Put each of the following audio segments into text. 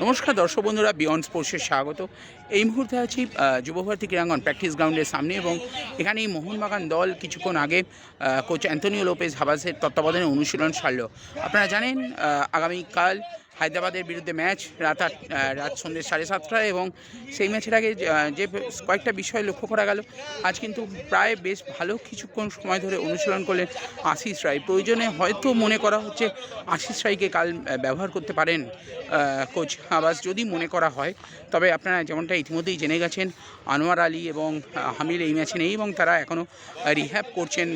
নমস্কার দর্শক বন্ধুরা বিয়ন্ড স্পোর্টসে স্বাগত। এই মুহূর্তে আছি যুবভারতী ক্রীড়াঙ্গন প্র্যাকটিস গ্রাউন্ডের সামনে এবং এখানে এই মোহনবাগান দল কিছুক্ষণ আগে কোচ অ্যান্থনিও লোপেজ হাবাসের তত্ত্বাবধানে অনুশীলন সারল আপনারা জানেন আগামীকাল হায়দ্রাবাদের বিরুদ্ধে ম্যাচ রাত আট রাত সন্ধ্যে সাড়ে সাতটায় এবং সেই ম্যাচের আগে যে, কয়েকটা বিষয় লক্ষ্য করা গেল আজ কিন্তু প্রায় বেশ ভালো কিছুক্ষণ সময় ধরে অনুশীলন করলেন আশিস রায়। প্রয়োজনে হয়তো মনে করা হচ্ছে আশিস রায়কে কাল ব্যবহার করতে পারেন কোচ আবাস যদি মনে করা হয়। তবে আপনারা যেমনটা ইতিমধ্যেই জেনে গেছেন আনোয়ার আলী এবং হামিদ এই ম্যাচে নেই এবং তারা এখনও রিহ্যাব করছেন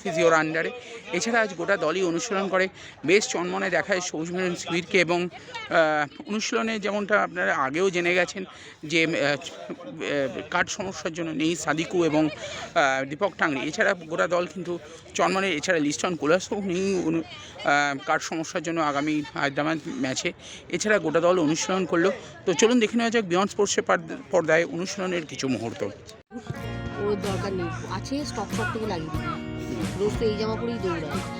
ফিজিওর আন্ডারে। এছাড়া আজ গোটা দলই অনুশীলন করে। বেশ চনমনে দেখায় সৌজমেন শিবিরকে এবং অনুশীলনে যেমনটা আপনারা আগেও জেনে গেছেন যে কাঠ সমস্যার জন্য নেই সাদিকু এবং দীপক টাংরি এছাড়া গোটা দল কিন্তু চনমনে, এছাড়া লিস্টন কুলাসও নেই কাঠ সমস্যার জন্য আগামী হায়দ্রাবাদ ম্যাচে। এছাড়া গোটা দল অনুশীলন করল। তো চলুন দেখে নেওয়া যাক বিয়ন্ড স্পোর্টসের পর্দায় অনুশীলনের কিছু মুহূর্ত। ওর দরকার নেই, আছে স্টক শপ থেকে লাগিয়ে দিবি। রোজ তো এই জামা পরেই দৌড়ায়।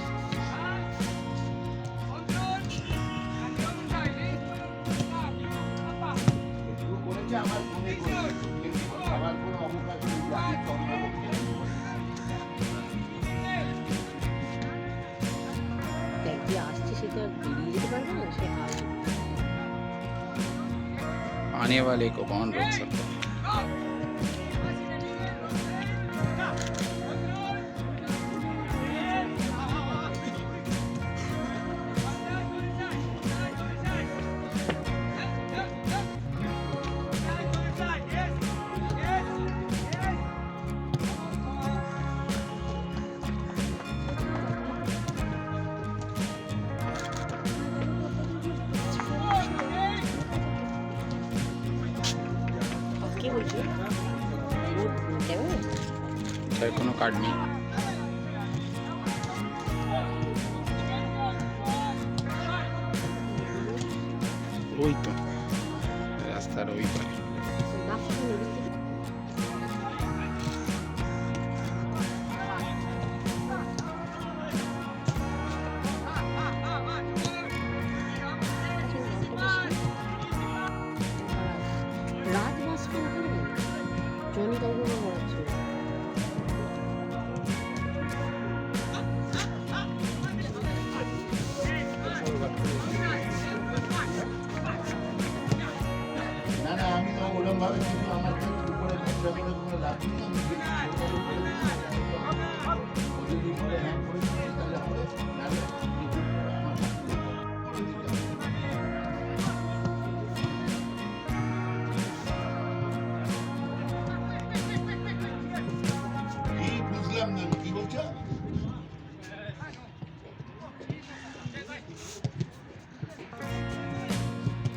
आने वाले को कौन रोक सकता है তার কোনো কার্ড নেই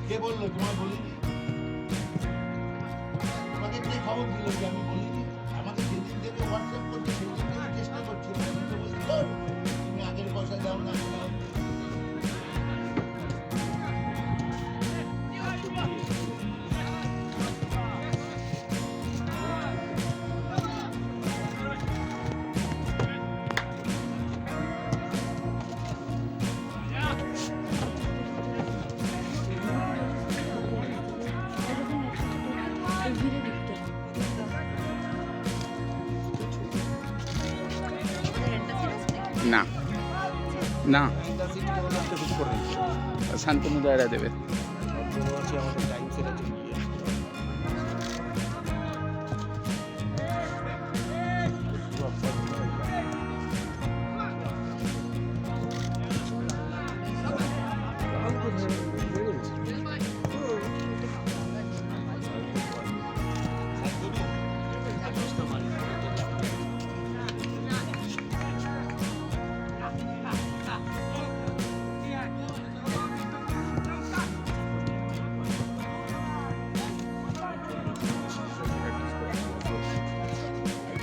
কে বলল? তোমায় বলিনি? তোমাকে কে খবর দিল যে আমি না না শান্তনু দায়রা দেবে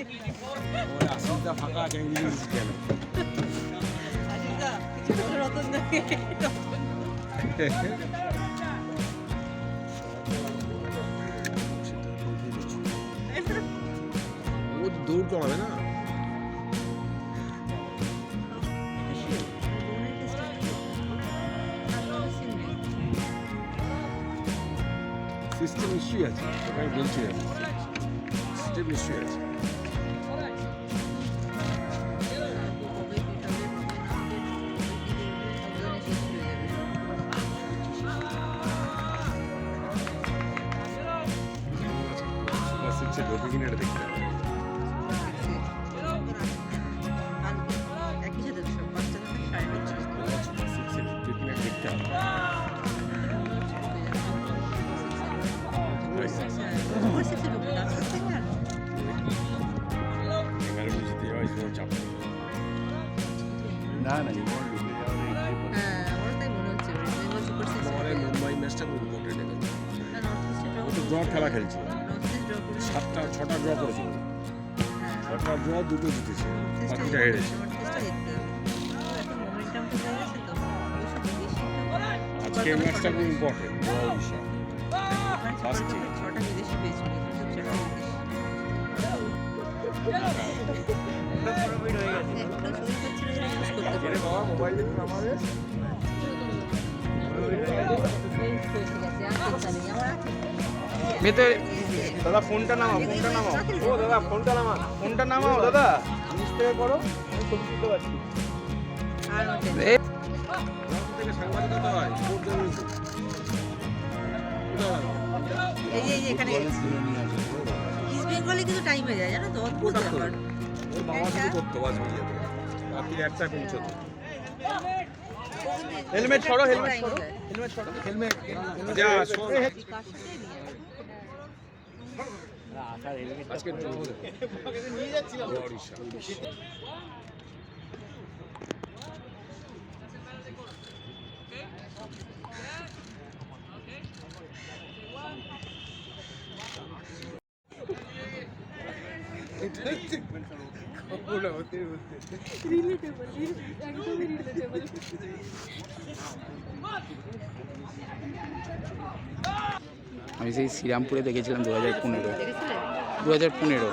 오늘 아침부터 바가 쟁기는 시켜는 아 진짜 그 친구들 어떤데? 어디 놀 동안에는 시스템을 쉬어야지. 그냥 멘트해야지. 시스템을 쉬어야지. না না মুম্বাই ম্যাচটা খুব ইম্পর্টেন্ট ও খেলা খেলছে সাতটা ছটা ড্র করেছে ছটা ড্র দুটো জিতেছে। বাকিটা হেরেছে আজকে ম্যাচটা খুব ইম্পর্টেন্ট উড়িষ্যা First ছটা বিদেশি পেয়েছিল ছটা দাদা ফোনটা নামাও ফোনটা নামাও। ও দাদা ফোনটা নামা ফোনটা নামাও। দাদা নিচ থেকে করো আমি ছবি তুলতে পারছি। হয় ইস্ট টাইম হয়ে যায় জানো তো? অদ্ভুত ব্যাপার। বাবা শুধু করতো বাস বেরিয়ে যেত। রাত্রি একটা পৌঁছতো। হেলমেট ছড়ো হেলমেট ছড়ো হেলমেট ছড়ো হেলমেট যা আজকে ড্র হলো গোয়া উড়িষ্যা আমি সেই শ্রীরামপুরে দেখেছিলাম দু হাজার পনেরো। দু হাজার পনেরো।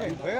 দেখতে,